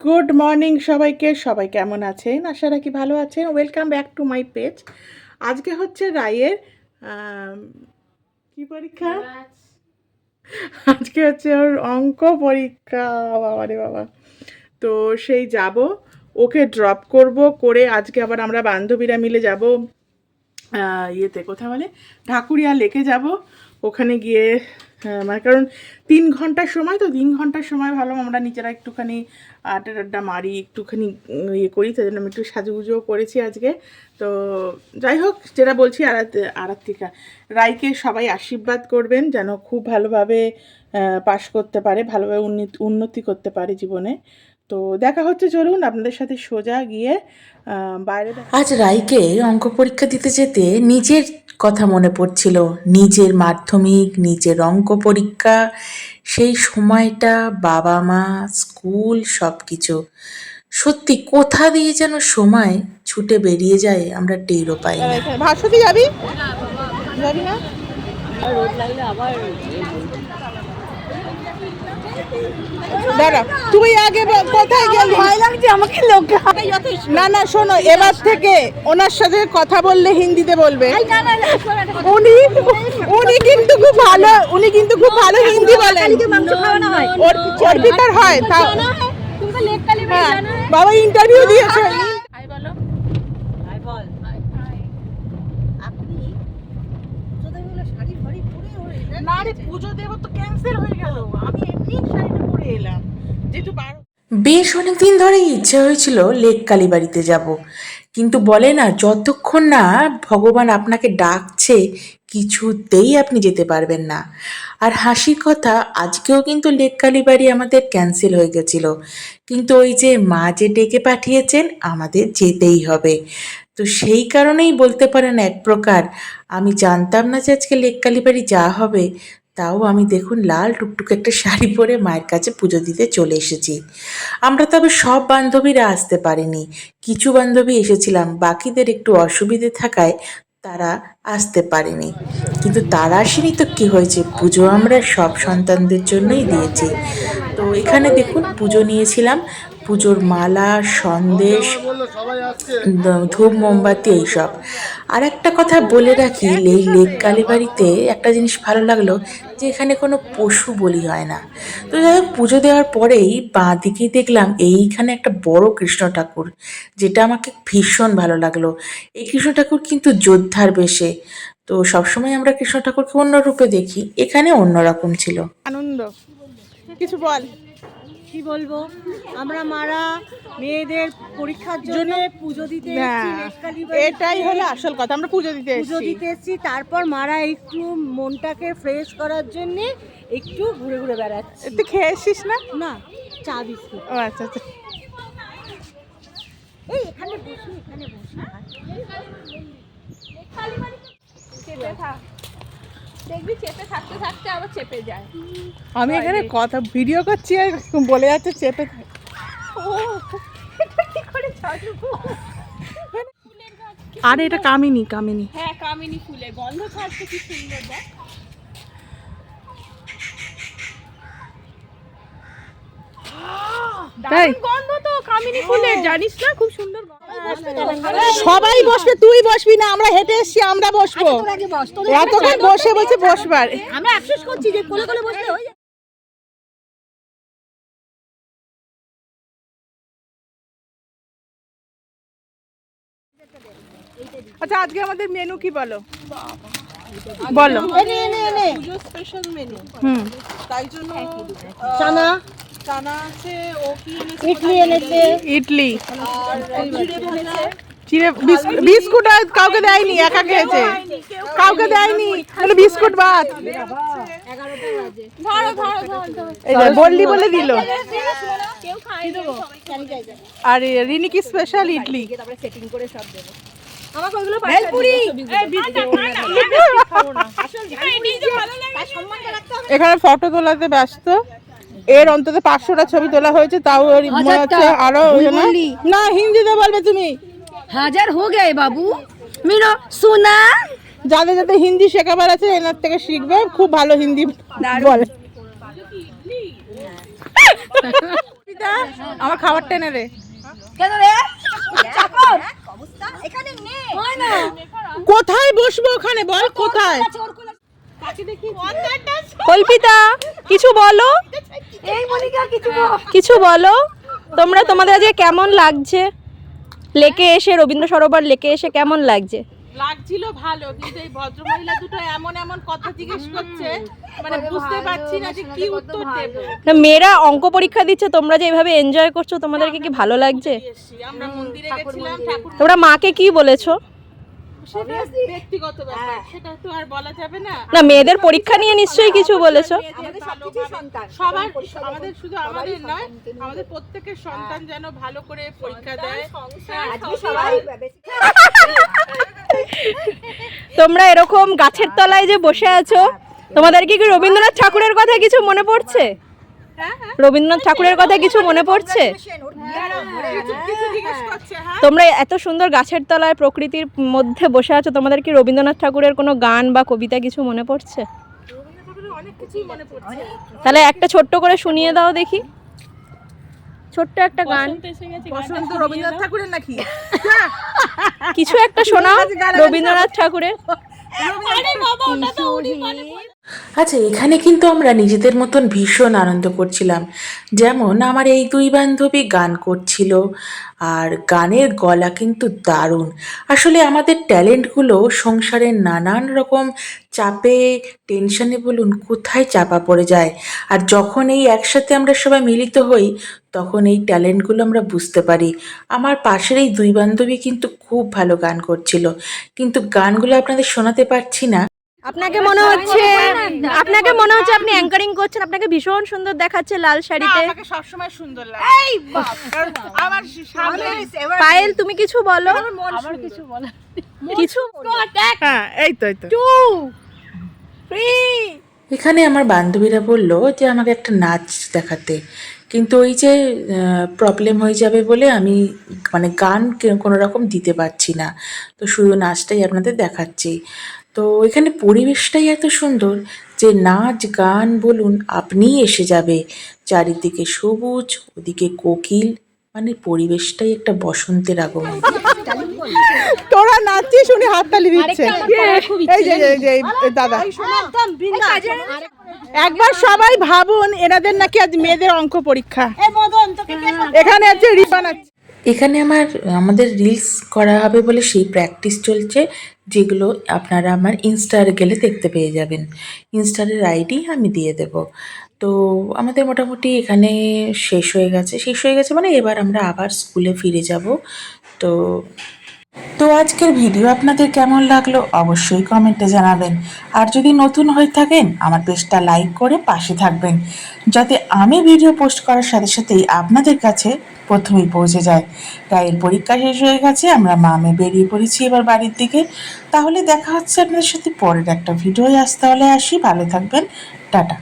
Good morning সবাইকে। সবাই কেমন আছেন? আশা রাখি ভালো আছেন। Welcome back to my page. আজকে হচ্ছে রায়ের কি পরীক্ষা? আজকে হচ্ছে ওর অঙ্ক পরীক্ষা। বাবা রে বাবা। তো সেই যাব। ওকে ড্রপ করব করে আজকে আবার আমরা বান্ধবীরা মিলে যাব ইয়েতে কোথায় বলে? ঢাকুরিয়া লেকে যাব। ওখানে গিয়ে মানে কারণ তিন ঘণ্টার সময় তো, তিন ঘণ্টার সময় ভালো, আমরা নিজেরা একটুখানি আড্ডা মারি, একটুখানি ইয়ে করি, তাই জন্য আমি একটু সাজুগুজো করেছি আজকে। তো যাই হোক, যেটা বলছি, আরাত, আরাত্রিকা রায়কে সবাই আশীর্বাদ করবেন, যেন খুব ভালোভাবে পাশ করতে পারে, ভালোভাবে উন্নতি করতে পারে জীবনে। তো দেখা হচ্ছে চলুন আপনাদের সাথে সোজা গিয়ে বাইরে আজ রাইকে অঙ্ক পরীক্ষা দিতে যেতে নিজের কথা মনে পড়ছিল। নিজের মাধ্যমিক নিজের অঙ্ক পরীক্ষা সেই সময়টা বাবা মা স্কুল সব কিছু সত্যি কোথা দিয়ে যেন সময় ছুটে বেরিয়ে যায় আমরা টেরও পাই না। যাবি? যাবি না? দাঁড়া তুই আগে কোথায় গেলি? ভয় লাগছে আমাকে লোক না না শোনো এবার থেকে ওনার সাথে কথা বললে হিন্দিতে বলবে। উনি উনি কিন্তু খুব ভালো উনি কিন্তু খুব ভালো হিন্দি বলেন। অর্পিতার হয়। তা হ্যাঁ বাবা ইন্টারভিউ দিয়েছে না রে পুজো দেবো তো ক্যান্সেল হয়ে গেল আমি এমনি শাড়িটা পরে এলাম যেহেতু বারো বেশ অনেকদিন ধরেই ইচ্ছে হয়েছিল লেক কালীবাড়িতে যাব। কিন্তু বলে না, যতক্ষণ না ভগবান আপনাকে ডাকছে, কিছুতেই আপনি যেতে পারবেন না। আর হাসির কথা, আজকেও কিন্তু লেক কালীবাড়ি আমাদের ক্যান্সেল হয়ে গেছিল। কিন্তু ওই যে মা যে ডেকে পাঠিয়েছেন, আমাদের যেতেই হবে। তো সেই কারণেই বলতে পারেন এক প্রকার, আমি জানতাম না যে আজকে লেক কালীবাড়ি যা হবে। তাও আমি দেখুন লাল টুকটুক একটা শাড়ি পরে মায়ের কাছে পুজো দিতে চলে এসেছি। আমরা তবে সব বান্ধবীরা আসতে পারিনি। কিছু বান্ধবী এসেছিলাম, বাকিদের একটু অসুবিধে থাকায় তারা আসতে পারেনি। কিন্তু তারা আসেনি তো কী হয়েছে? পুজো আমরা সব সন্তানদের জন্যই দিয়েছি। তো এখানে দেখুন পুজো নিয়েছিলাম। পুজোর মালা, সন্দেশ ধূপ, মোমবাতি এইসব। আর একটা কথা বলে রাখি এই লেক কালীবাড়িতে একটা জিনিস ভালো লাগল, যে এখানে কোনো পশু বলি হয় না। তো যাই হোক, পুজো দেওয়ার পরেই বাঁ দিকেই দেখলাম এইখানে একটা বড় কৃষ্ণ ঠাকুর, যেটা আমাকে ভীষণ ভালো লাগল। এই কৃষ্ণ ঠাকুর কিন্তু যোদ্ধার বেশে। তো সবসময় আমরা কৃষ্ণ ঠাকুরকে অন্য রূপে দেখি, এখানে অন্যরকম ছিল। আনন্দ। কিছু বল। কি বলব? আমরা মারা মেয়েদের পরীক্ষার জন্য পুজো দিতে বাড়ি। এটাই হলো আসল কথা আমরা পুজো দিতে পুজো দিতে এসেছি তারপর মারা একটু মনটাকে ফ্রেশ করার জন্য একটু ঘুরে ঘুরে বেড়াচ্ছি। তুই খেয়ে এসছিস না? না চা বিস্কুট ও আচ্ছা আচ্ছা। এই এখানে বসি এখানে বসি। দেখবি চেপে থাকতে থাকতে আবার চেপে যায়। আমি এখানে কথা ভিডিও করছি আর বলে যাচ্ছে চেপে থাক। আরে এটা কামিনি কামিনি। হ্যাঁ কামিনী ফুলে গন্ধ ছাড়ছে কি সুন্দর দেখ। গন্ধ তো কামিনী ফুলের জানিস না? খুব সুন্দর সবাই বসবে তুই বসবি না আমরা হেঁটে এসছি আমরা বসবো। এতক্ষণ বসে। বসে বসবার। আমরা আফসোস করছি যে কোলে কোলে বসলে হয়ে যাবে। আচ্ছা আজকে আমাদের মেনু কি বলো? বলো। স্পেশাল মেনু হুম। তাই জন্য চানা। চানা আছে ও কি এনেছে ইডলি এনেছে। ইডলি। আর চিড়ে ভাজা। চিড়ে বিস্কুট বিস্কুট আর কাউকে দেয়নি একা খেয়েছে। কাউকে দেয়নি বলে বিস্কুট ভাত। ধরো ধরো ধরো ধরো। এই বললি বলে দিল। কেউ খায় দেবো আর রিনি কি স্পেশাল ইডলি। সেটিং করে সব দেবো আমাকে ওগুলো এখানে ফটো তোলাতে ব্যস্ত। এর অন্তত পাঁচশোটা ছবি তোলা হয়েছে তাও ওর মনে হচ্ছে আরও? না হিন্দিতে বলবে তুমি। হাজার হো গে বাবু। মিনো সোনা যাদের যাদের হিন্দি শেখাবার আছে এনার থেকে শিখবে। খুব ভালো হিন্দি বলে। আমার খাবার টেনে রে? কোথায় বসবো ওখানে? বল কোথায়? কল্পিতা কিছু বলো? কিছু বলো। তোমরা তোমাদের আজকে কেমন লাগছে? লেকে এসে রবীন্দ্র সরোবর লেকে এসে কেমন লাগছে? লাগছিল ভালো কিন্তু এই ভদ্রমহিলা দুটো এমন এমন কথা জিজ্ঞেস করছে মানে বুঝতে পারছি না যে কি উত্তর দেব। না, মেয়েরা অঙ্ক পরীক্ষা দিচ্ছে তোমরা যে এভাবে এনজয় করছ তোমাদেরকে কি ভালো লাগছে? আমরা মন্দিরে গেছিলাম তোমরা মাকে কি বলেছ? ব্যক্তিগত ব্যাপার সেটা তো আর বলা যাবে না। না মেয়েদের পরীক্ষা নিয়ে নিশ্চয়ই কিছু বলেছ। সবার আমাদের শুধু আমাদের নয় আমাদের প্রত্যেকের সন্তান যেন ভালো করে পরীক্ষা দেয়। তোমরা এরকম গাছের তলায় যে বসে আছো তোমাদের কি কি রবীন্দ্রনাথ ঠাকুরের কথা কিছু মনে পড়ছে? রবীন্দ্রনাথ ঠাকুরের কথা কিছু মনে পড়ছে? কিছু জিজ্ঞেস করছে হ্যাঁ? তোমরা এত সুন্দর গাছের তলায় প্রকৃতির মধ্যে বসে আছো তোমাদের কি রবীন্দ্রনাথ ঠাকুরের কোনো গান বা কবিতা কিছু মনে পড়ছে? মনে পড়ছে। তাহলে একটা ছোট্ট করে শুনিয়ে দাও দেখি। ছোট্ট একটা গান। বসন্ত রবীন্দ্রনাথ ঠাকুরের নাকি? কিছু একটা শোনাও রবীন্দ্রনাথ ঠাকুরের। আচ্ছা এখানে কিন্তু আমরা নিজেদের মতন ভীষণ আনন্দ করছিলাম। যেমন আমার এই দুই বান্ধবী গান করছিল, আর গানের গলা কিন্তু দারুণ। আসলে আমাদের ট্যালেন্টগুলো সংসারের নানান রকম চাপে, টেনশনে বলুন, কোথায় চাপা পড়ে যায়। আর যখন এই একসাথে আমরা সবাই মিলিত হই, তখন এই ট্যালেন্টগুলো আমরা বুঝতে পারি। আমার পাশের এই দুই বান্ধবী কিন্তু খুব ভালো গান করছিল। কিন্তু গানগুলো আপনাদের শোনাতে পারছি না। আপনাকে মনে হচ্ছে আপনাকে মনে হচ্ছে আপনি অ্যাঙ্কারিং করছেন আপনাকে ভীষণ সুন্দর দেখাচ্ছে লাল শাড়িতে। আমাকে সবসময় সুন্দর লাগে। কারণ আমার সামনে পায়েল তুমি কিছু বলো? কিছু হ্যাঁ এই তো এই তো। এখানে আমার বান্ধবীরা বলল যে আমাকে একটা নাচ দেখাতে। কিন্তু ওই যে প্রবলেম হয়ে যাবে বলে আমি মানে গান কোনো রকম দিতে পারছি না। তো শুধু নাচটাই আপনাদের দেখাচ্ছি। তো এখানে পরিবেশটাই এত সুন্দর যে নাচ গান বলুন আপনিই এসে যাবে। চারিদিকে সবুজ ওদিকে কোকিল মানে পরিবেশটাই একটা বসন্তের আগমন। তোরা নাচছিস উনি হাততালি দিচ্ছে। এই যে এই যে দাদা। একবার সবাই ভাবুন এনাদের নাকি আজ মেয়েদের অঙ্ক পরীক্ষা। এখানে আছে রিবান আছে। এখানে আমার, আমাদের রিলস করা হবে বলে সেই প্র্যাকটিস চলছে, যেগুলো আপনারা আমার ইনস্টার গেলে দেখতে পেয়ে যাবেন। ইনস্টারের আইডি আমি দিয়ে দেব। তো আমাদের মোটামুটি এখানে শেষ হয়ে গেছে। শেষ হয়ে গেছে মানে এবার আমরা আবার স্কুলে ফিরে যাব। তো তো আজকের ভিডিও আপনাদের কেমন লাগল অবশ্যই কমেন্টে জানাবেন। আর যদি নতুন হয়ে থাকেন, আমার পেজটা লাইক করে পাশে থাকবেন, যাতে আমি ভিডিও পোস্ট করার সাথে সাথেই আপনাদের কাছে প্রথমেই পৌঁছে যায়। রায়ের পরীক্ষা শেষ হয়ে গেছে, আমরা মামে বেরিয়ে পড়েছি এবার বাড়ির দিকে। তাহলে দেখা হচ্ছে আপনাদের সাথে পরের একটা ভিডিও আজ তাহলে আসি, ভালো থাকবেন, টাটা।